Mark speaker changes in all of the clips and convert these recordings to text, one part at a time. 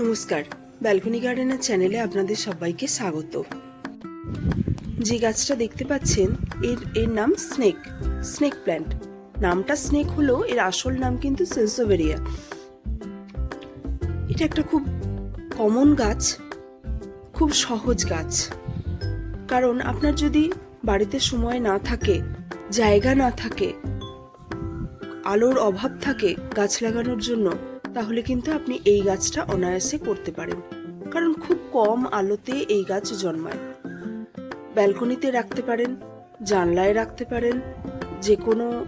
Speaker 1: নমস্কার। ব্যালকনি গার্ডেনের চ্যানেলে আপনাদের সবাইকে স্বাগত। যে গাছটা দেখতে পাচ্ছেন, এর এর নাম স্নেক স্নেক প্ল্যান্ট নামটা স্নেক হলো এর আসল নাম কিন্তু সেন্সোভেরিয়া এটা একটা খুব কমন গাছ, খুব সহজ গাছ। কারণ আপনার যদি বাড়িতে সময় না থাকে, জায়গা না থাকে, আলোর অভাব থাকে গাছ লাগানোর জন্য তাহলে কিন্তু আপনি এই গাছটা অনায়াসে করতে পারেন। কারণ খুব কম আলোতে এই গাছ জন্মায়। ব্যালকনিতে রাখতে পারেন, জানলায় রাখতে পারেন যে কোনো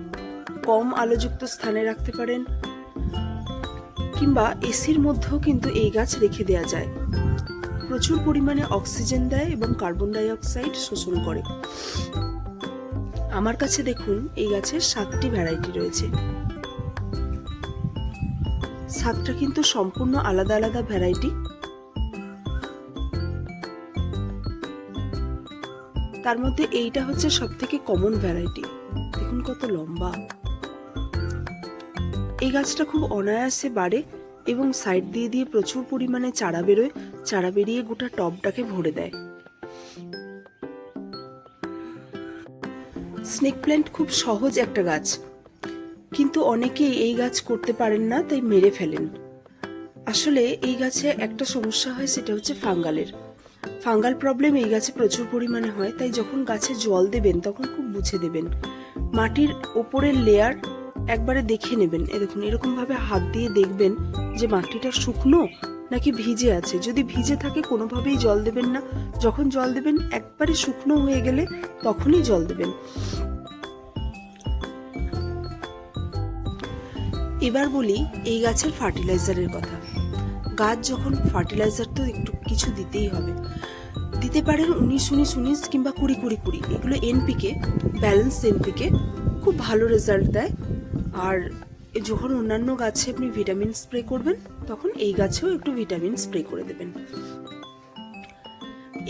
Speaker 1: কম আলোযুক্ত স্থানে রাখতে পারেন, কিংবা এসির মধ্যেও কিন্তু এই গাছ রেখে দেওয়া যায়। প্রচুর পরিমাণে অক্সিজেন দেয় এবং কার্বন ডাই অক্সাইড শোষণ করে। আমার কাছে দেখুন, এই গাছের সাতটি ভ্যারাইটি রয়েছে। সাতটা কিন্তু সম্পূর্ণ আলাদা আলাদা ভ্যারাইটি। তার মধ্যে এইটা হচ্ছে সব থেকে কমন ভ্যারাইটি। দেখুন কত লম্বা। এই গাছটা খুব অনায়াসে বাড়ে এবং সাইড দিয়ে দিয়ে প্রচুর পরিমাণে চারা বেরোয়, চারা বেরিয়ে গোটা টবটাকে ভরে দেয়। স্নেক প্ল্যান্ট খুব সহজ একটা গাছ। কিন্তু অনেকেই এই গাছ করতে পারেন না, তাই মেরে ফেলেন। আসলে এই গাছে একটা সমস্যা হয়, সেটা হচ্ছে ফাঙ্গালের। ফাঙ্গাল প্রবলেম এই গাছে প্রচুর পরিমাণে হয়, তাই যখন গাছে জল দেবেন, তখন খুব বুঝে দেবেন। মাটির ওপরের লেয়ার একবারে দেখে নেবেন। এ দেখুন, এরকমভাবে হাত দিয়ে দেখবেন যে মাটিটা শুকনো নাকি ভিজে আছে। যদি ভিজে থাকে, কোনোভাবেই জল দেবেন না। যখন জল দেবেন, একবারে শুকনো হয়ে গেলে তখনই জল দেবেন। এবার বলি এই গাছের ফার্টিলাইজারের কথা। গাছ যখন ফার্টিলাইজার তো একটু কিছু দিতেই হবে। দিতে পারেন উনিশ উনিশ উনিশ কিংবা কুড়ি কুড়ি কুড়ি। এগুলো এনপিকে ব্যালেন্স এনপিকে খুব ভালো রেজাল্ট দেয়। আর যখন অন্যান্য গাছে আপনি ভিটামিন স্প্রে করবেন, তখন এই গাছেও একটু ভিটামিন স্প্রে করে দেবেন।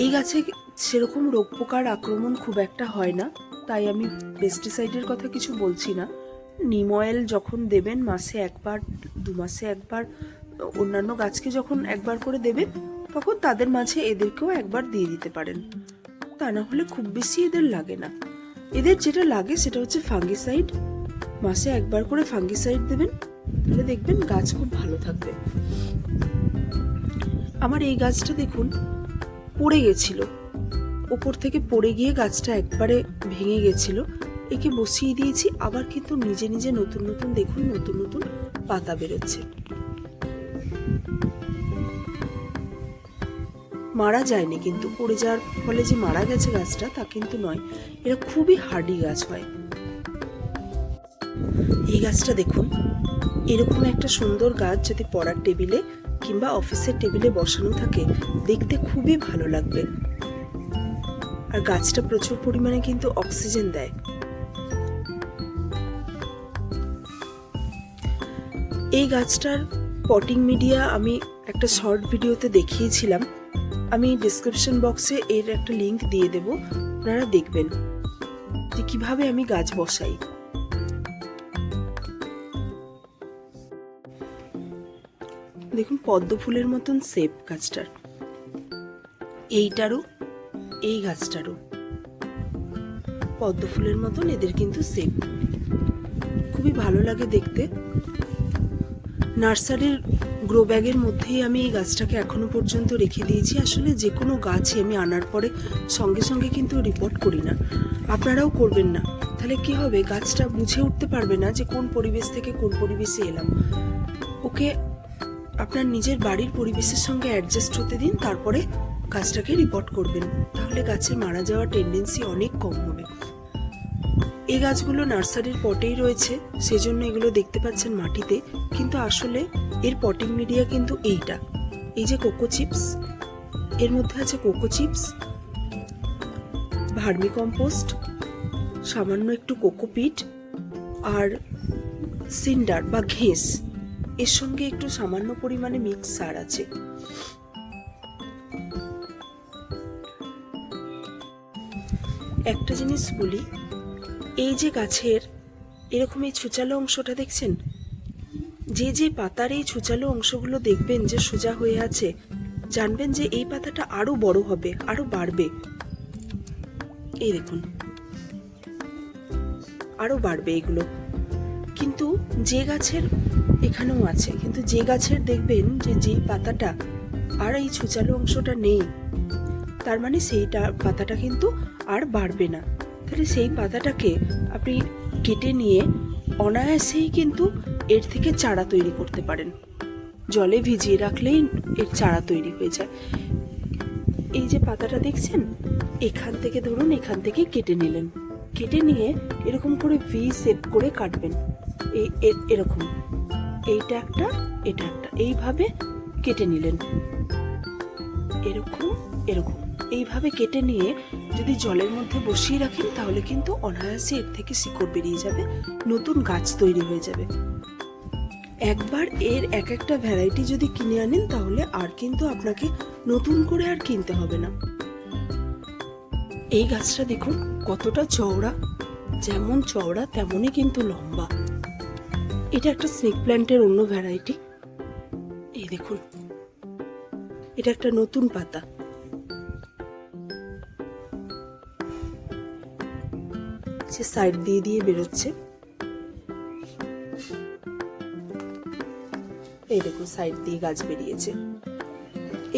Speaker 1: এই গাছে সেরকম রোগ পোকার আক্রমণ খুব একটা হয় না, তাই আমি পেস্টিসাইডের কথা কিছু বলছি না। নিম অয়েল যখন দেবেন মাসে একবার, দু মাসে একবার, অন্যান্য গাছকে যখন একবার করে দেবেন, তখন তাদের মাঝে এদেরকেও একবার দিয়ে দিতে পারেন। তা না হলে খুব বেশি এদের লাগে না। এদের যেটা লাগে সেটা হচ্ছে ফাঙ্গিসাইড। মাসে একবার করে ফাঙ্গিসাইড দেবেন, তাহলে দেখবেন গাছ খুব ভালো থাকবে। আমার এই গাছটা দেখুন, পড়ে গেছিল। ওপর থেকে পড়ে গিয়ে গাছটা একবারে ভেঙে গেছিল। একে বসিয়ে দিয়েছি, আবার কিন্তু নিজে নিজে নতুন নতুন দেখুন, নতুন নতুন পাতা বেরোচ্ছে। মারা যায়নি কিন্তু, পড়ে যাওয়ার ফলে যে মারা গেছে গাছটা, তা কিন্তু নয়। এরা খুবই হার্ডি গাছ হয়। এই গাছটা দেখুন, এরকম একটা সুন্দর গাছ যদি পড়ার টেবিলে কিংবা অফিসের টেবিলে বসানো থাকে, দেখতে খুবই ভালো লাগবে। আর গাছটা প্রচুর পরিমাণে কিন্তু অক্সিজেন দেয়। এই গাছটার পটিং মিডিয়া আমি একটা শর্ট ভিডিওতে দেখিয়েছিলাম। আমি ডিসক্রিপশন বক্সে এর একটা লিংক দিয়ে দেব, আপনারা দেখবেন যে কীভাবে আমি গাছ বসাই। দেখুন, পদ্ম ফুলের মতন সেপ গাছটার। এইটারও, এই গাছটারও। পদ্ম ফুলের মতন এদের কিন্তু সেপ খুবই ভালো লাগে দেখতে। নার্সারির গ্রো ব্যাগের মধ্যেই আমি এই গাছটাকে এখনও পর্যন্ত রেখে দিয়েছি। আসলে যে কোনো গাছই আমি আনার পরে সঙ্গে সঙ্গে কিন্তু রিপোর্ট করি না। আপনারাও করবেন না। তাহলে কি হবে? গাছটা বুঝে উঠতে পারবে না যে কোন পরিবেশ থেকে কোন পরিবেশে এলাম। ওকে আপনার নিজের বাড়ির পরিবেশের সঙ্গে অ্যাডজাস্ট হতে দিন, তারপরে গাছটাকে রিপোর্ট করবেন। তাহলে গাছের মারা যাওয়ার টেন্ডেন্সি অনেক কম হবে। এই গাছগুলো নার্সারির পটেই রয়েছে, সেজন্য এগুলো দেখতে পাচ্ছেন মাটিতে, কিন্তু আসলে এর পটিং মিডিয়া কিন্তু এইটা। এই যে কোকো চিপস, এর মধ্যে আছে কোকো চিপস, ভার্মি কম্পোস্ট, সামান্য একটু কোকোপিট আর সিন্ডার বা ঘেঁস। এর সঙ্গে একটু সামান্য পরিমাণে মিক্স সার আছে। একটা জিনিস বলি এই যে গাছের এরকম এই ছুচালো অংশটা দেখছেন? যে যে পাতার এই ছুচালো অংশগুলো দেখবেন যে সোজা হয়ে আছে, জানবেন যে এই পাতাটা আরও বড় হবে, আরও বাড়বে। এই দেখুন। আরও বাড়বে এগুলো। কিন্তু যে গাছের এখানেও আছে, কিন্তু যে গাছের দেখবেন যে যে পাতাটা আর এই ছুচালো অংশটা নেই, তার মানে সেইটা পাতাটা কিন্তু আর বাড়বে না। তাহলে সেই পাতাটাকে আপনি কেটে নিয়ে অনায়াসেই কিন্তু এর থেকে চারা তৈরি করতে পারেন। জলে ভিজিয়ে রাখলেই এর চারা তৈরি হয়ে যায়। এই যে পাতাটা দেখছেন, এখান থেকে ধরুন এখান থেকে কেটে নিলেন। কেটে নিয়ে এরকম করে ভি সেপ করে কাটবেন। এই এরকম। এইটা একটা, এটা একটা। এইভাবে কেটে নিলেন। এরকম এরকম। এইভাবে কেটে নিয়ে যদি জলের মধ্যে বসিয়ে রাখেন, তাহলে কিন্তু অনায়াসে এর থেকে শিকড় বেরিয়ে যাবে, নতুন গাছ তৈরি হয়ে যাবে। একবার এর এক একটা ভ্যারাইটি যদি কিনে আনেন, তাহলে আর কিন্তু আপনাকে নতুন করে আর কিনতে হবে না। এই গাছটা দেখুন, কতটা চওড়া। যেমন চওড়া, তেমনই কিন্তু লম্বা। এটা একটা স্নেক প্ল্যান্টের অন্য ভ্যারাইটি এই দেখুন, এটা একটা নতুন পাতা। সে সাইড দিয়ে দিয়ে বেরোচ্ছে। এই দেখুন সাইড দিয়ে গাছ বেরিয়েছে।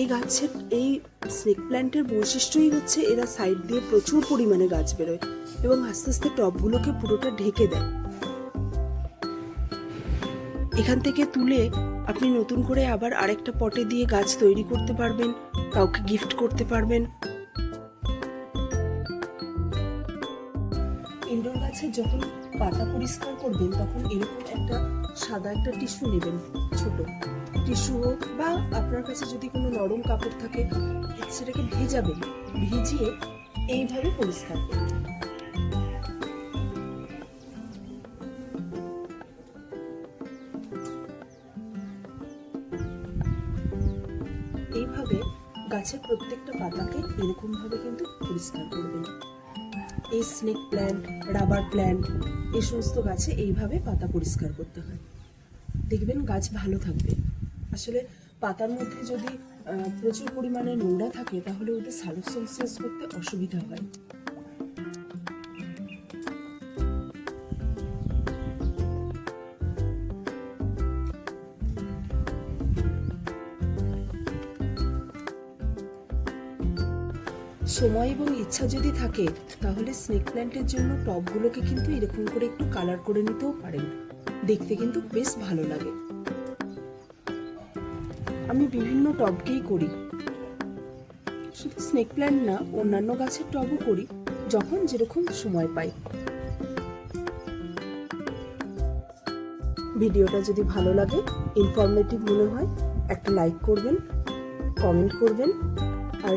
Speaker 1: এই গাছের এই স্নেক প্ল্যান্টের বৈশিষ্ট্যই হচ্ছে এরা সাইড দিয়ে প্রচুর পরিমাণে গাছ বেরোয় এবং আস্তে আস্তে টবগুলোকে পুরোটা ঢেকে দেয়। এখান থেকে তুলে আপনি নতুন করে আবার আরেকটা পটে দিয়ে গাছ তৈরি করতে পারবেন, কাউকে গিফট করতে পারবেন ইনডোর গাছের যখন পাতা পরিষ্কার করবেন, তখন এরকম একটা সাদা একটা টিস্যু নেবেন, ছোট টিস্যু হোক বা আপনার কাছে যদি কোনো নরম কাপড় থাকে, সেটাকে ভেজাবেন, ভিজিয়ে এইভাবে পরিষ্কার করবেন। এইভাবে গাছের প্রত্যেকটা পাতাকে এরকম ভাবে কিন্তু পরিষ্কার করবেন। এই স্নেক প্ল্যান্ট, রাবার প্ল্যান্ট এই সমস্ত গাছে এইভাবে পাতা পরিষ্কার করতে হয়। দেখবেন গাছ ভালো থাকবে। আসলে পাতার মধ্যে যদি প্রচুর পরিমাণে নোংরা থাকে, তাহলে ওদের সালোক সংশ্লেষ করতে অসুবিধা হয়। সময় এবং ইচ্ছা যদি থাকে, তাহলে স্নেক প্ল্যান্টের জন্য টবগুলোকে কিন্তু এরকম করে একটু কালার করে নিতেও পারেন। দেখতে কিন্তু বেশ ভালো লাগে। আমি বিভিন্ন টবকেই করি। শুধু স্নেক প্ল্যান্ট না, অন্যান্য গাছের টবও করি, যখন যেরকম সময় পাই। ভিডিওটা যদি ভালো লাগে ইনফরমেটিভ মনে হয়, একটা লাইক করবেন কমেন্ট করবেন, আর